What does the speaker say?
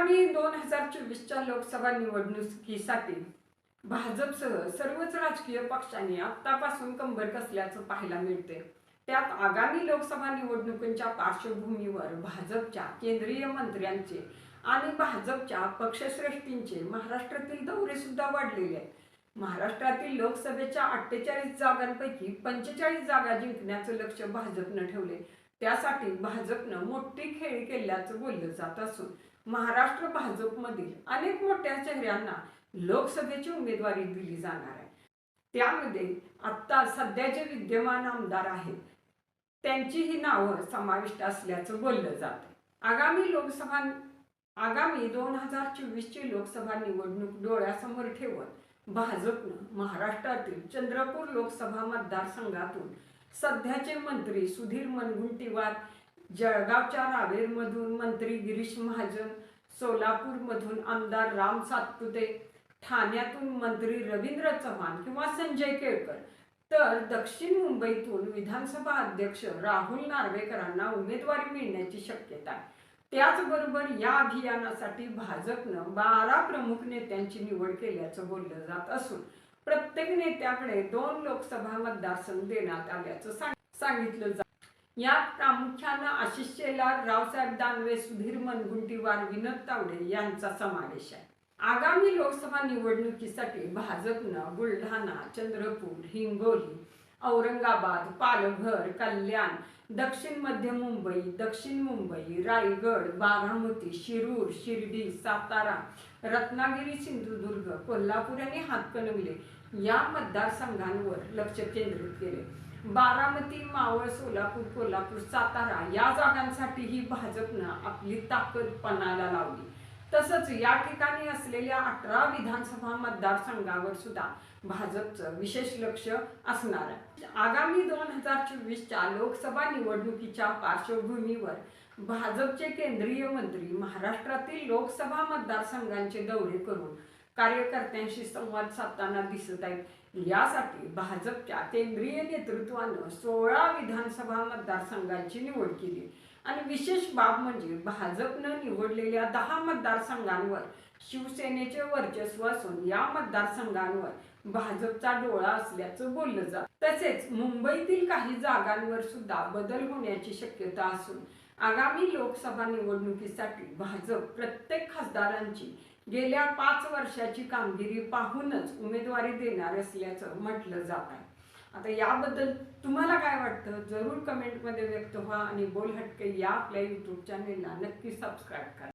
आगामी दोन हजार चोवीसच्या लोकसभा निवडणुकीसाठी भाजपसह सर्वच राजकीय पक्षांनी आत्तापासून कंबर कसल्याचं पाहायला मिळते त्यात आगामी लोकसभा निवडणुकींच्या पार्श्वभूमीवर भाजपच्या केंद्रीय मंत्र्यांचे आणि भाजपच्या पक्षश्रेष्ठींचे महाराष्ट्रातील दौरे सुद्धा वाढलेले आहेत. महाराष्ट्रातील लोकसभेच्या अठ्ठेचाळीस जागांपैकी पंचेचाळीस जागा जिंकण्याचं लक्ष भाजपनं ठेवले त्यासाठी भाजपनं मोठी खेळी केल्याचं बोललं जात असून महाराष्ट्र भाजपमधील अनेक मोठ्या चेहऱ्यांना लोकसभेची उमेदवारी दिली जाणार आहे. त्यामध्ये आत्ता सध्या जे विद्यमान आमदार आहेत त्यांचीही नावं समाविष्ट असल्याचं बोललं जातं. आगामी लोकसभा आगामी दोन हजार चोवीसची लोकसभा निवडणूक डोळ्यासमोर ठेवत भाजपनं महाराष्ट्रातील चंद्रपूर लोकसभा मतदारसंघातून सध्याचे मंत्री सुधीर मुनगंटीवार जळगावच्या रावेरमधून मंत्री गिरीश महाजन सोलापूरमधून आमदार राम सातपुते ठाण्यातून मंत्री रवींद्र चव्हाण किंवा संजय केळकर तर दक्षिण मुंबईतून विधानसभा अध्यक्ष राहुल नार्वेकरांना उमेदवारी मिळण्याची शक्यता आहे. त्याचबरोबर या अभियानासाठी भाजपनं बारा प्रमुख नेत्यांची निवड केल्याचं बोललं जात असून प्रत्येक नेत्याकडे दोन लोकसभा मतदारसंघ देण्यात आल्याचं सांगितलं जात यात प्रामुख्यानं आशिष शेलार रावसाहेब दानवे सुधीर मनगुंटीवार विनोद तावडे यांचा समावेश आहे. आगामी लोकसभा निवडणुकीसाठी भाजपनं बुलढाणा चंद्रपूर हिंगोली औरंगाबाद पालघर कल्याण दक्षिण मध्य मुंबई दक्षिण मुंबई रायगड बारामती शिरूर शिर्डी सातारा रत्नागिरी सिंधुदुर्ग कोल्हापूर आणि हातकणंगले या मतदारसंघांवर लक्ष केंद्रित केले. बारामती मावळ सोलापूर कोल्हापूर सातारा या जागांसाठीही भाजपनं आपली ताकद पणाला लावली. तसंच या ठिकाणी असलेल्या अठरा विधानसभा मतदारसंघावर सुद्धा भाजपचं विशेष लक्ष असणार आहे. म्हणजे आगामी दोन हजार चोवीसच्या लोकसभा निवडणुकीच्या पार्श्वभूमीवर भाजपचे केंद्रीय मंत्री महाराष्ट्रातील लोकसभा मतदारसंघांचे दौरे करून कार्यकर्त्यांशी संवाद साधताना दिसत आहेत. यासाठी भाजपच्या केंद्रीय नेतृत्वानं सोळा विधानसभा मतदारसंघांची निवड केली. आणि विशेष बाब म्हणजे भाजपनं निवडलेल्या दहा मतदारसंघांवर शिवसेनेचे वर्चस्व असून या मतदारसंघांवर भाजपचा डोळा असल्याचं बोललं जात. तसेच मुंबईतील काही जागांवर सुद्धा बदल होण्याची शक्यता असून आगामी लोकसभा निवडणुकीसाठी भाजप प्रत्येक खासदारांची गेल्या पाच वर्षाची कामगिरी पाहूनच उमेदवारी देणार असल्याचं म्हटलं जात आहे. आता याबद्दल तुम्हाला काय वाटतं? जरूर कमेंटमध्ये व्यक्त व्हा आणि बोल हटके या आपल्या यूट्यूब चॅनेलला नक्की सबस्क्राईब करा.